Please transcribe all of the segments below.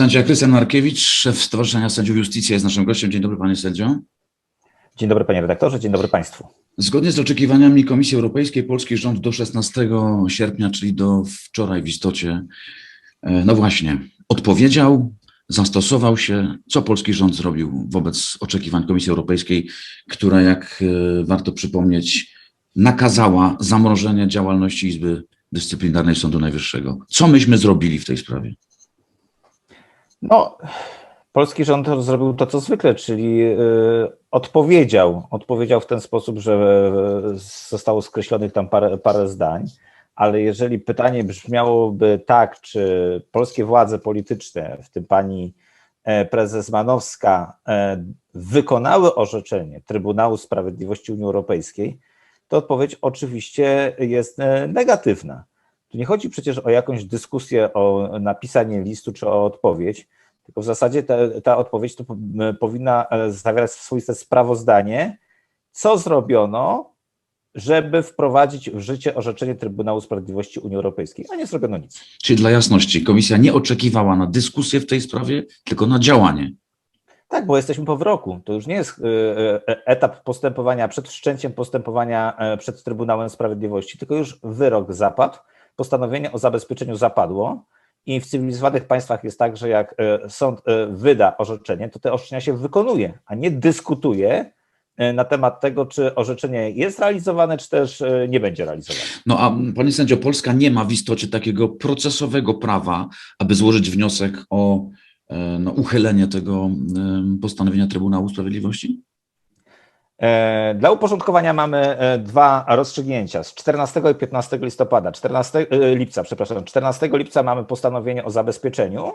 Sędzia Krystian Markiewicz, szef Stowarzyszenia Sędziów Justicja jest naszym gościem. Dzień dobry panie sędzio. Dzień dobry panie redaktorze, dzień dobry państwu. Zgodnie z oczekiwaniami Komisji Europejskiej polski rząd do 16 sierpnia, czyli do wczoraj w istocie, e, no właśnie, odpowiedział, zastosował się. Co polski rząd zrobił wobec oczekiwań Komisji Europejskiej, która, jak e, warto przypomnieć, nakazała zamrożenie działalności Izby Dyscyplinarnej Sądu Najwyższego. Co myśmy zrobili w tej sprawie? No, polski rząd zrobił to, co zwykle, czyli y, odpowiedział. Odpowiedział w ten sposób, że y, zostało skreślonych tam parę, parę zdań, ale jeżeli pytanie brzmiałoby tak, czy polskie władze polityczne, w tym pani e, prezes Manowska, e, wykonały orzeczenie Trybunału Sprawiedliwości Unii Europejskiej, to odpowiedź oczywiście jest e, negatywna. Tu nie chodzi przecież o jakąś dyskusję, o napisanie listu czy o odpowiedź, tylko w zasadzie ta, ta odpowiedź to powinna e, zawierać swoiste sprawozdanie, co zrobiono, żeby wprowadzić w życie orzeczenie Trybunału Sprawiedliwości Unii Europejskiej, a nie zrobiono nic. Czyli dla jasności, komisja nie oczekiwała na dyskusję w tej sprawie, tylko na działanie. Tak, bo jesteśmy po wyroku. To już nie jest e, e, etap postępowania przed wszczęciem postępowania przed Trybunałem Sprawiedliwości, tylko już wyrok zapadł, postanowienie o zabezpieczeniu zapadło i w cywilizowanych państwach jest tak, że jak e, sąd e, wyda orzeczenie, to te orzeczenia się wykonuje, a nie dyskutuje e, na temat tego, czy orzeczenie jest realizowane, czy też nie będzie realizowane. No a panie sędzio, Polska nie ma w istocie takiego procesowego prawa, aby złożyć wniosek o no, uchylenie tego postanowienia Trybunału Sprawiedliwości? E, dla uporządkowania mamy e, dwa rozstrzygnięcia z 14 i 15 listopada, 14 e, lipca, przepraszam, 14 lipca mamy postanowienie o zabezpieczeniu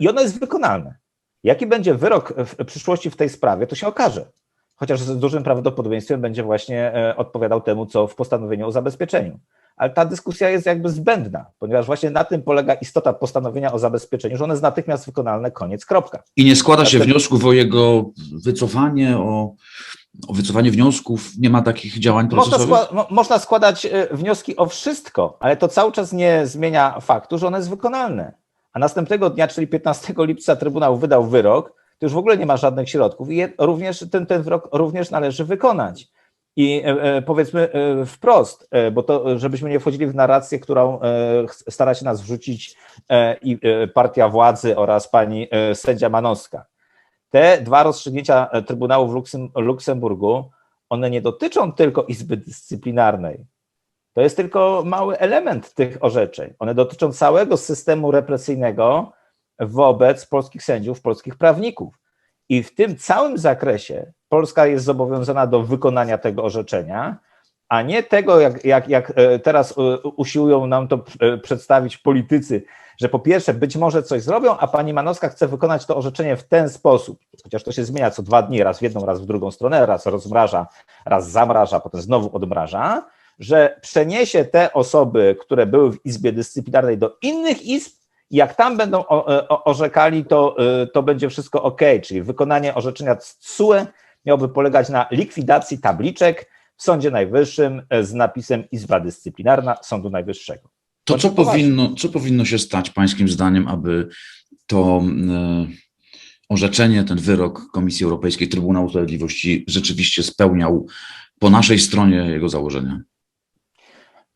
i ono jest wykonalne. Jaki będzie wyrok w przyszłości w tej sprawie, to się okaże. Chociaż z dużym prawdopodobieństwem będzie właśnie odpowiadał temu, co w postanowieniu o zabezpieczeniu. Ale ta dyskusja jest jakby zbędna, ponieważ właśnie na tym polega istota postanowienia o zabezpieczeniu, że one jest natychmiast wykonalne, koniec, kropka. I nie składa się wniosków o jego wycofanie, o o wycofanie wniosków, nie ma takich działań procesowych? Można, skła można składać e, wnioski o wszystko, ale to cały czas nie zmienia faktu, że one jest wykonalne. A następnego dnia, czyli 15 lipca, Trybunał wydał wyrok, to już w ogóle nie ma żadnych środków i również ten, ten wyrok również należy wykonać. I e, e, powiedzmy wprost, bo to, żebyśmy nie wchodzili w narrację, którą stara się nas wrzucić i partia władzy oraz pani sędzia Manowska. Te dwa rozstrzygnięcia e, Trybunału w Luksemburgu, one nie dotyczą tylko Izby Dyscyplinarnej. To jest tylko mały element tych orzeczeń. One dotyczą całego systemu represyjnego wobec polskich sędziów, polskich prawników. I w tym całym zakresie Polska jest zobowiązana do wykonania tego orzeczenia, a nie tego, jak, jak, jak e, teraz e, usiłują nam to przedstawić politycy, że po pierwsze być może coś zrobią, a pani Manowska chce wykonać to orzeczenie w ten sposób, chociaż to się zmienia co dwa dni, raz w jedną, raz w drugą stronę, raz rozmraża, raz zamraża, potem znowu odmraża, że przeniesie te osoby, które były w Izbie Dyscyplinarnej do innych izb, jak tam będą e, orzekali, to, e, to będzie wszystko ok, czyli wykonanie orzeczenia TSUE miałoby polegać na likwidacji tabliczek w Sądzie Najwyższym z napisem Izba Dyscyplinarna Sądu Najwyższego. To co powinno, co powinno się stać Pańskim zdaniem, aby to e, orzeczenie, ten wyrok Komisji Europejskiej, Trybunału Sprawiedliwości rzeczywiście spełniał po naszej stronie jego założenia?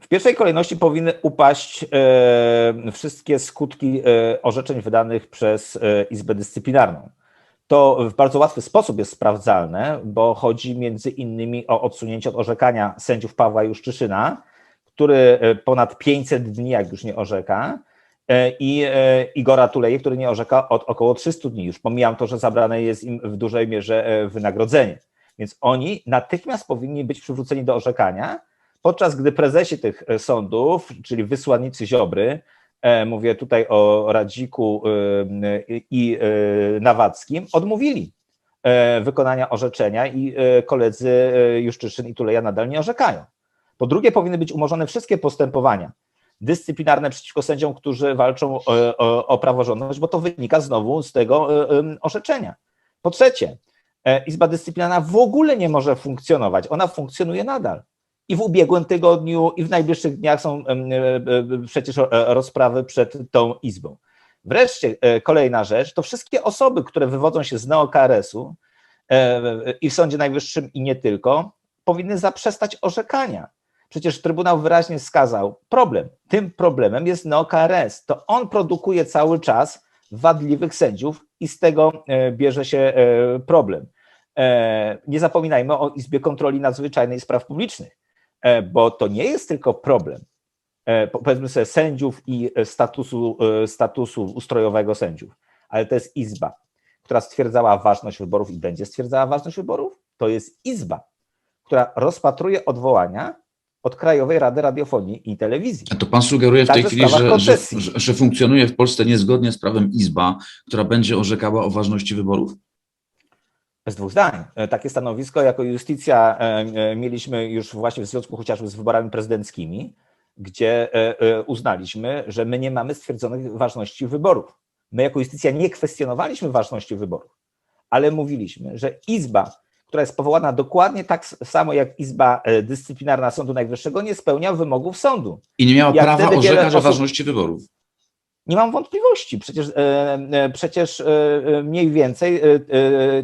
W pierwszej kolejności powinny upaść e, wszystkie skutki e, orzeczeń wydanych przez e, Izbę Dyscyplinarną. To w bardzo łatwy sposób jest sprawdzalne, bo chodzi między innymi o odsunięcie od orzekania sędziów Pawła Juszczyszyna, który e, ponad 500 dni, jak już nie orzeka, e, i e, Igora Tuleje, który nie orzeka od około 300 dni. Już pomijam to, że zabrane jest im w dużej mierze wynagrodzenie. Więc oni natychmiast powinni być przywróceni do orzekania, podczas gdy prezesi tych sądów, czyli wysłannicy Ziobry, mówię tutaj o Radziku i Nawackim, odmówili wykonania orzeczenia i koledzy Juszczyszyn i Tuleja nadal nie orzekają. Po drugie, powinny być umorzone wszystkie postępowania dyscyplinarne przeciwko sędziom, którzy walczą o, e, o, o praworządność, bo to wynika znowu z tego e, orzeczenia. Po trzecie, e, Izba Dyscyplinarna w ogóle nie może funkcjonować. Ona funkcjonuje nadal. I w ubiegłym tygodniu, i w najbliższych dniach są przecież rozprawy przed tą Izbą. Wreszcie e, kolejna rzecz, to wszystkie osoby, które wywodzą się z neo-KRS-u e, i w Sądzie Najwyższym i nie tylko, powinny zaprzestać orzekania. Przecież Trybunał wyraźnie wskazał problem. Tym problemem jest neo-KRS. To on produkuje cały czas wadliwych sędziów i z tego e, bierze się e, problem. E, Nie zapominajmy o Izbie Kontroli Nadzwyczajnej Spraw Publicznych, e, bo to nie jest tylko problem, e, po- powiedzmy sobie, sędziów i e, statusu, e, statusu ustrojowego sędziów, ale to jest Izba, która stwierdzała ważność wyborów i będzie stwierdzała ważność wyborów. To jest Izba, która rozpatruje odwołania od Krajowej Rady Radiofonii i Telewizji. A to pan sugeruje w tej chwili, że, że, że funkcjonuje w Polsce niezgodnie z prawem Izba, która będzie orzekała o ważności wyborów? Bez dwóch zdań. E, Takie stanowisko jako justycja e, e, mieliśmy już właśnie w związku chociażby z wyborami prezydenckimi, gdzie uznaliśmy, że my nie mamy stwierdzonych ważności wyborów. My jako justycja nie kwestionowaliśmy ważności wyborów, ale mówiliśmy, że Izba, która jest powołana dokładnie tak samo jak Izba Dyscyplinarna Sądu Najwyższego, nie spełnia wymogów sądu. I nie miała Jak prawa orzekać o osób- ważności wyborów. Nie mam wątpliwości. Przecież, e, e, przecież e, mniej więcej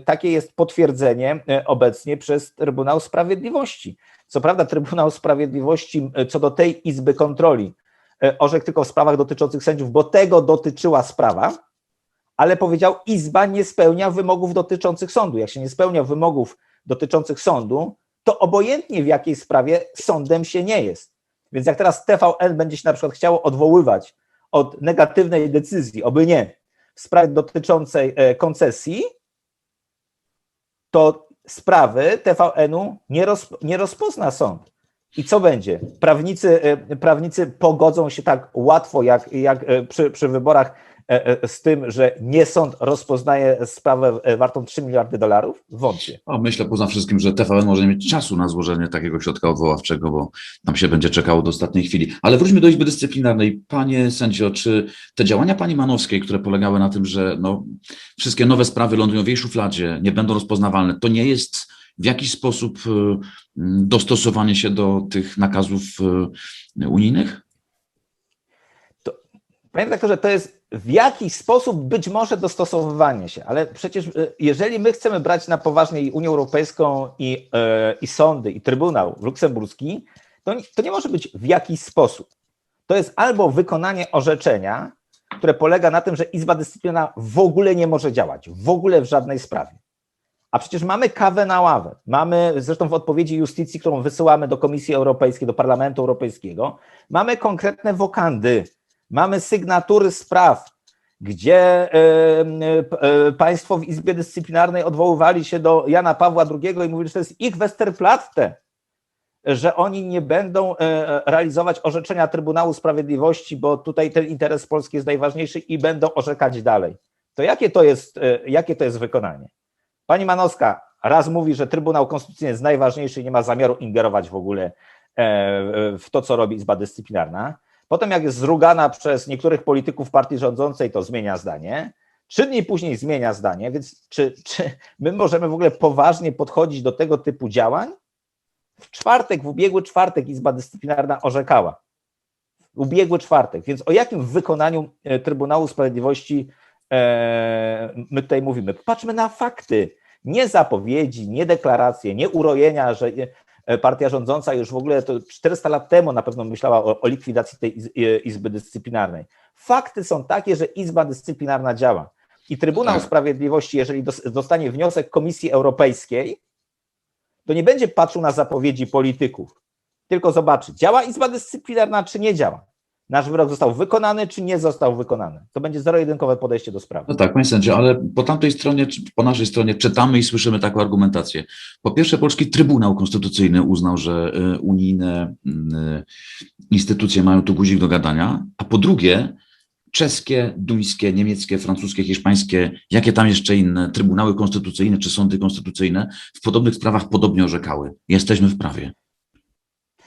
takie jest potwierdzenie obecnie przez Trybunał Sprawiedliwości. Co prawda, Trybunał Sprawiedliwości co do tej Izby Kontroli orzekł tylko w sprawach dotyczących sędziów, bo tego dotyczyła sprawa, ale powiedział, Izba nie spełnia wymogów dotyczących sądu. Jak się nie spełnia wymogów dotyczących sądu, to obojętnie w jakiej sprawie sądem się nie jest. Więc jak teraz TVN będzie się na przykład chciało odwoływać od negatywnej decyzji, oby nie, w sprawie dotyczącej e, koncesji, to sprawy TVN-u nie, roz, nie rozpozna sąd. I co będzie? Prawnicy, e, prawnicy pogodzą się tak łatwo, jak, jak e, przy, przy wyborach z tym, że nie sąd rozpoznaje sprawę e, wartą 3 miliardy dolarów? Wątpię. O, myślę poza wszystkim, że TVN może nie mieć czasu na złożenie takiego środka odwoławczego, bo tam się będzie czekało do ostatniej chwili. Ale wróćmy do Izby Dyscyplinarnej. Panie sędzio, czy te działania pani Manowskiej, które polegały na tym, że no, wszystkie nowe sprawy lądują w jej szufladzie, nie będą rozpoznawalne, to nie jest w jakiś sposób y, dostosowanie się do tych nakazów y, unijnych? Panie redaktorze, to jest w jakiś sposób być może dostosowywanie się, ale przecież e, jeżeli my chcemy brać na poważnie Unię Europejską, i, e, i sądy, i Trybunał Luksemburski, to, to nie może być w jakiś sposób. To jest albo wykonanie orzeczenia, które polega na tym, że Izba Dyscyplinarna w ogóle nie może działać, w ogóle w żadnej sprawie. A przecież mamy kawę na ławę. Mamy, zresztą w odpowiedzi justycji, którą wysyłamy do Komisji Europejskiej, do Parlamentu Europejskiego, mamy konkretne wokandy, mamy sygnatury spraw, gdzie e, e, e, państwo w Izbie Dyscyplinarnej odwoływali się do Jana Pawła II i mówili, że to jest ich Westerplatte, że oni nie będą realizować orzeczenia Trybunału Sprawiedliwości, bo tutaj ten interes Polski jest najważniejszy i będą orzekać dalej. To jakie to jest, jakie to jest wykonanie? Pani Manowska raz mówi, że Trybunał Konstytucyjny jest najważniejszy i nie ma zamiaru ingerować w ogóle w to, co robi Izba Dyscyplinarna. Potem, jak jest zrugana przez niektórych polityków partii rządzącej, to zmienia zdanie. Trzy dni później zmienia zdanie, więc czy, czy my możemy w ogóle poważnie podchodzić do tego typu działań? W czwartek, w ubiegły czwartek Izba Dyscyplinarna orzekała. Ubiegły czwartek. Więc o jakim wykonaniu e, Trybunału Sprawiedliwości e, my tutaj mówimy? Patrzmy na fakty. Nie zapowiedzi, nie deklaracje, nie urojenia, że partia rządząca już w ogóle to 400 lat temu na pewno myślała o, o likwidacji tej iz, e, Izby Dyscyplinarnej. Fakty są takie, że Izba Dyscyplinarna działa. I Trybunał Tak. Sprawiedliwości, jeżeli dos- dostanie wniosek Komisji Europejskiej, to nie będzie patrzył na zapowiedzi polityków, tylko zobaczy, działa Izba Dyscyplinarna, czy nie działa. Nasz wyrok został wykonany, czy nie został wykonany. To będzie zero-jedynkowe podejście do sprawy. No tak, panie sędzio, ale po tamtej stronie, po naszej stronie czytamy i słyszymy taką argumentację. Po pierwsze, polski Trybunał Konstytucyjny uznał, że y, unijne y, instytucje mają tu guzik do gadania, a po drugie, czeskie, duńskie, niemieckie, francuskie, hiszpańskie, jakie tam jeszcze inne trybunały konstytucyjne czy sądy konstytucyjne w podobnych sprawach podobnie orzekały. Jesteśmy w prawie.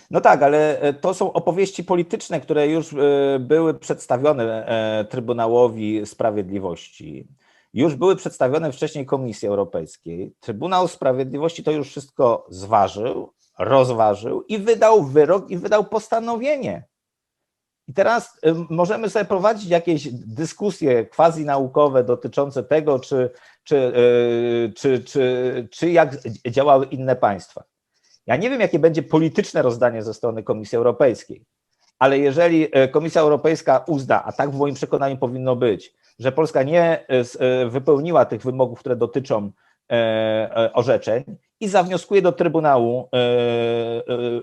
No tak, ale e, to są opowieści polityczne, które już e, były przedstawione e, Trybunałowi Sprawiedliwości. Już były przedstawione wcześniej Komisji Europejskiej. Trybunał Sprawiedliwości to już wszystko zważył, rozważył i wydał wyrok i wydał postanowienie. I teraz możemy sobie prowadzić jakieś dyskusje quasi-naukowe dotyczące tego, czy, czy, czy, czy, czy jak działały inne państwa. Ja nie wiem, jakie będzie polityczne rozdanie ze strony Komisji Europejskiej, ale jeżeli Komisja Europejska uzna, a tak w moim przekonaniu powinno być, że Polska nie wypełniła tych wymogów, które dotyczą orzeczeń i zawnioskuje do Trybunału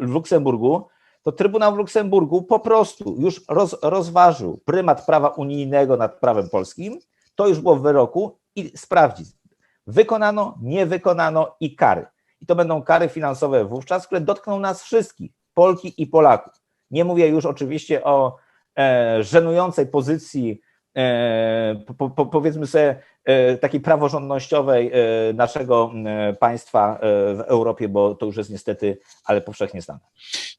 w Luksemburgu, to Trybunał w Luksemburgu po prostu już roz, rozważył prymat prawa unijnego nad prawem polskim. To już było w wyroku i sprawdzi. Wykonano, nie wykonano i kary. I to będą kary finansowe wówczas, które dotkną nas wszystkich, Polki i Polaków. Nie mówię już oczywiście o e, żenującej pozycji E, po, po, powiedzmy sobie, e, takiej praworządnościowej e, naszego państwa w Europie, bo to już jest niestety, ale powszechnie znane.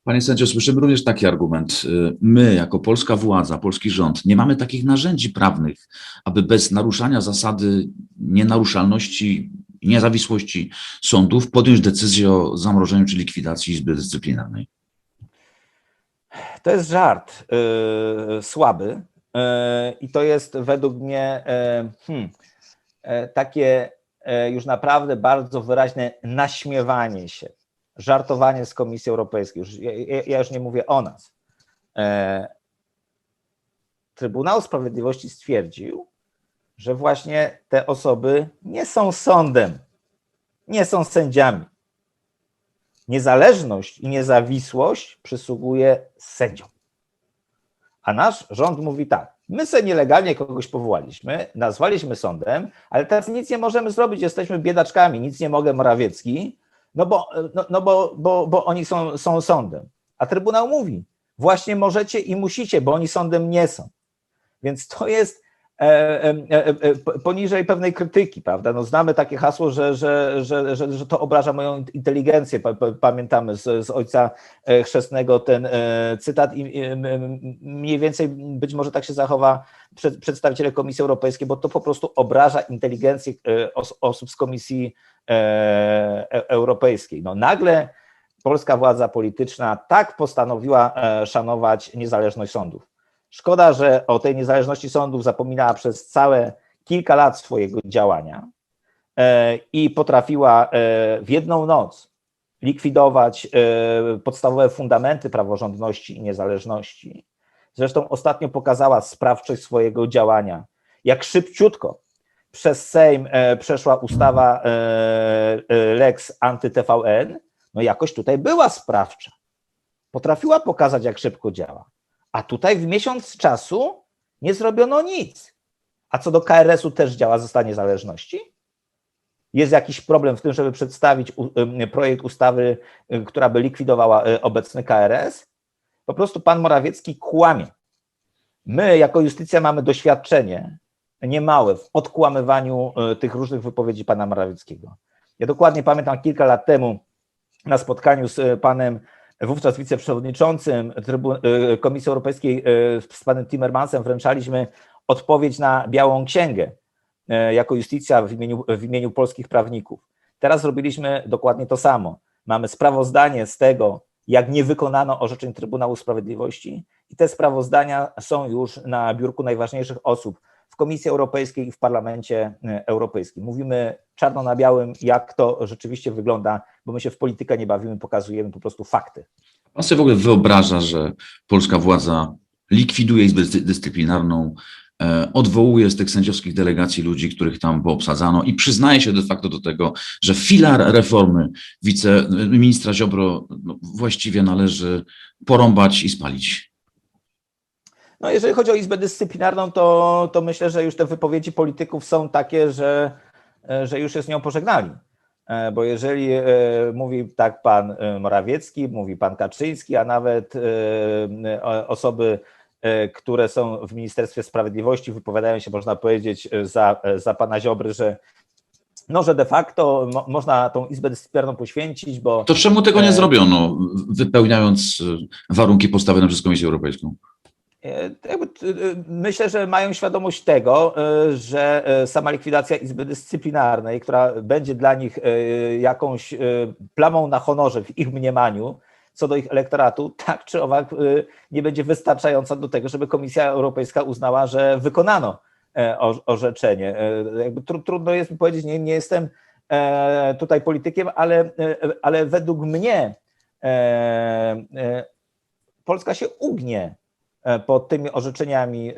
Panie sędzio, słyszymy również taki argument. My, jako polska władza, polski rząd, nie mamy takich narzędzi prawnych, aby bez naruszania zasady nienaruszalności niezawisłości sądów podjąć decyzję o zamrożeniu czy likwidacji Izby Dyscyplinarnej. To jest żart yy, słaby, E, I to jest według mnie e, hmm, e, takie już naprawdę bardzo wyraźne naśmiewanie się, żartowanie z Komisji Europejskiej. Już, ja, ja już nie mówię o nas. Trybunał Sprawiedliwości stwierdził, że właśnie te osoby nie są sądem, nie są sędziami. Niezależność i niezawisłość przysługuje sędziom. A nasz rząd mówi tak, my sobie nielegalnie kogoś powołaliśmy, nazwaliśmy sądem, ale teraz nic nie możemy zrobić, jesteśmy biedaczkami, nic nie mogę Morawiecki, no bo, no, no bo, bo, bo oni są, są sądem. A Trybunał mówi, właśnie możecie i musicie, bo oni sądem nie są. Więc to jest poniżej pewnej krytyki, prawda? No znamy takie hasło, że, że, że, że, że to obraża moją inteligencję. Pamiętamy z, z ojca chrzestnego ten cytat i mniej więcej być może tak się zachowa przedstawiciele Komisji Europejskiej, bo to po prostu obraża inteligencję osób z Komisji Europejskiej. No nagle polska władza polityczna tak postanowiła szanować niezależność sądów. Szkoda, że o tej niezależności sądów zapominała przez całe kilka lat swojego działania e, i potrafiła e, w jedną noc likwidować e, podstawowe fundamenty praworządności i niezależności. Zresztą ostatnio pokazała sprawczość swojego działania, jak szybciutko przez Sejm przeszła ustawa Lex anty-TVN, no jakoś tutaj była sprawcza. Potrafiła pokazać, jak szybko działa. A tutaj w miesiąc czasu nie zrobiono nic. A co do KRS-u też działa zostanie niezależności? Jest jakiś problem w tym, żeby przedstawić projekt ustawy, która by likwidowała y, obecny KRS? Po prostu pan Morawiecki kłamie. My, jako justycja, mamy doświadczenie niemałe w odkłamywaniu y, tych różnych wypowiedzi pana Morawieckiego. Ja dokładnie pamiętam kilka lat temu na spotkaniu z panem wówczas wiceprzewodniczącym y, Komisji Europejskiej y, z panem Timmermansem wręczaliśmy odpowiedź na Białą Księgę y, jako justycja w imieniu, w imieniu polskich prawników. Teraz robiliśmy dokładnie to samo. Mamy sprawozdanie z tego, jak nie wykonano orzeczeń Trybunału Sprawiedliwości i te sprawozdania są już na biurku najważniejszych osób w Komisji Europejskiej i w Parlamencie Europejskim. Mówimy czarno na białym, jak to rzeczywiście wygląda, bo my się w politykę nie bawimy, pokazujemy po prostu fakty. Pan sobie w ogóle wyobraża, że polska władza likwiduje Izbę Dyscyplinarną, e, odwołuje z tych sędziowskich delegacji ludzi, których tam poobsadzano i przyznaje się de facto do tego, że filar reformy wiceministra Ziobro no, właściwie należy porąbać i spalić. No, jeżeli chodzi o Izbę Dyscyplinarną, to, to myślę, że już te wypowiedzi polityków są takie, że E, że już się z nią pożegnali. E, bo jeżeli e, mówi tak pan Morawiecki, mówi pan Kaczyński, a nawet osoby, które są w Ministerstwie Sprawiedliwości, wypowiadają się, można powiedzieć, za, za pana Ziobry, że no, że de facto mo można tą Izbę Dyscyplinarną poświęcić, bo... To czemu tego nie zrobiono, wypełniając warunki postawione przez Komisję Europejską? E, e, myślę, że mają świadomość tego, e, że sama likwidacja Izby Dyscyplinarnej, która będzie dla nich jakąś plamą na honorze w ich mniemaniu, co do ich elektoratu, tak czy owak nie będzie wystarczająca do tego, żeby Komisja Europejska uznała, że wykonano e, orzeczenie. E, Jakby tru, trudno jest mi powiedzieć, nie, nie jestem e, tutaj politykiem, ale, e, ale według mnie e, e, Polska się ugnie e, pod tymi orzeczeniami e,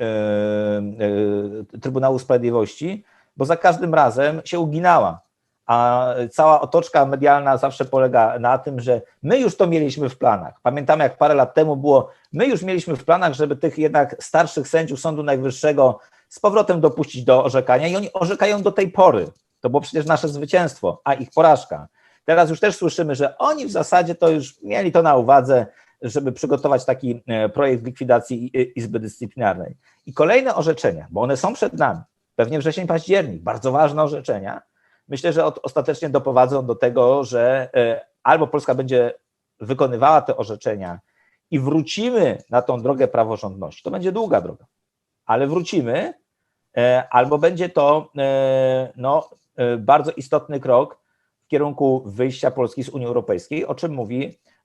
e, Trybunału Sprawiedliwości, bo za każdym razem się uginała. A cała otoczka medialna zawsze polega na tym, że my już to mieliśmy w planach. Pamiętamy, jak parę lat temu było, my już mieliśmy w planach, żeby tych jednak starszych sędziów Sądu Najwyższego z powrotem dopuścić do orzekania i oni orzekają do tej pory. To było przecież nasze zwycięstwo, a ich porażka. Teraz już też słyszymy, że oni w zasadzie to już mieli to na uwadze, żeby przygotować taki e, projekt likwidacji I- Izby Dyscyplinarnej. I kolejne orzeczenia, bo one są przed nami, pewnie wrzesień, październik, bardzo ważne orzeczenia, myślę, że ostatecznie doprowadzą do tego, że e, albo Polska będzie wykonywała te orzeczenia i wrócimy na tą drogę praworządności. To będzie długa droga, ale wrócimy, e, albo będzie to e, no, e, bardzo istotny krok w kierunku wyjścia Polski z Unii Europejskiej, o czym mówi e, e, e,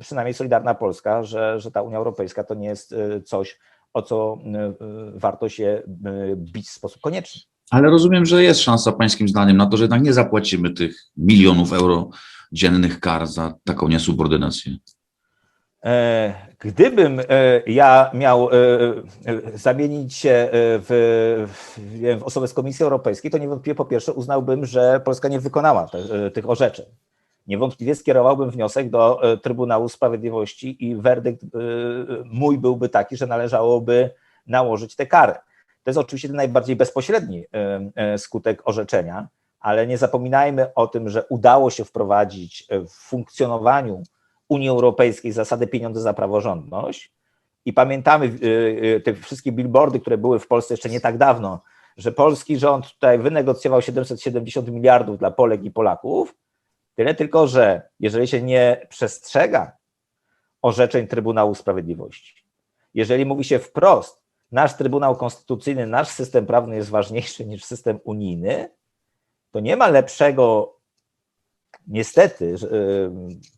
przynajmniej Solidarna Polska, że, że ta Unia Europejska to nie jest e, coś, o co e, e, warto się e, bić w sposób konieczny. Ale rozumiem, że jest szansa pańskim zdaniem na to, że jednak nie zapłacimy tych milionów euro dziennych kar za taką niesubordynację. E, Gdybym e, ja miał e, e, zamienić się e, w, w, osobę z Komisji Europejskiej, to niewątpliwie po pierwsze uznałbym, że Polska nie wykonała te, e, tych orzeczeń. Niewątpliwie skierowałbym wniosek do e, Trybunału Sprawiedliwości i werdykt e, mój byłby taki, że należałoby nałożyć tę karę. To jest oczywiście ten najbardziej bezpośredni e, skutek orzeczenia, ale nie zapominajmy o tym, że udało się wprowadzić w funkcjonowaniu Unii Europejskiej zasady pieniądze za praworządność. I pamiętamy te wszystkie billboardy, które były w Polsce jeszcze nie tak dawno, że polski rząd tutaj wynegocjował 770 miliardów dla Polek i Polaków. Tyle tylko, że jeżeli się nie przestrzega orzeczeń Trybunału Sprawiedliwości, jeżeli mówi się wprost, nasz Trybunał Konstytucyjny, nasz system prawny jest ważniejszy niż system unijny, to nie ma lepszego, niestety, y,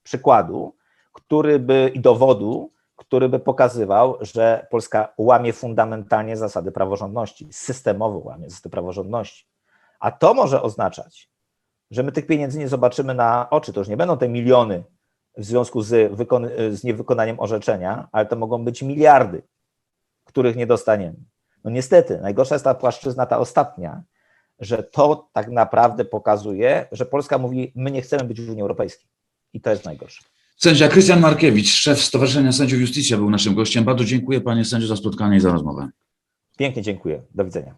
przykładu, który by i dowodu, który by pokazywał, że Polska łamie fundamentalnie zasady praworządności, systemowo łamie zasady praworządności. A to może oznaczać, że my tych pieniędzy nie zobaczymy na oczy. To już nie będą te miliony w związku z, z niewykonaniem orzeczenia, ale to mogą być miliardy, których nie dostaniemy. No niestety, najgorsza jest ta płaszczyzna, ta ostatnia, że to tak naprawdę pokazuje, że Polska mówi, my nie chcemy być w Unii Europejskiej. I to jest najgorsze. Sędzia Krystian Markiewicz, szef Stowarzyszenia Sędziów Justicja był naszym gościem. Bardzo dziękuję panie sędzio za spotkanie i za rozmowę. Pięknie dziękuję. Do widzenia.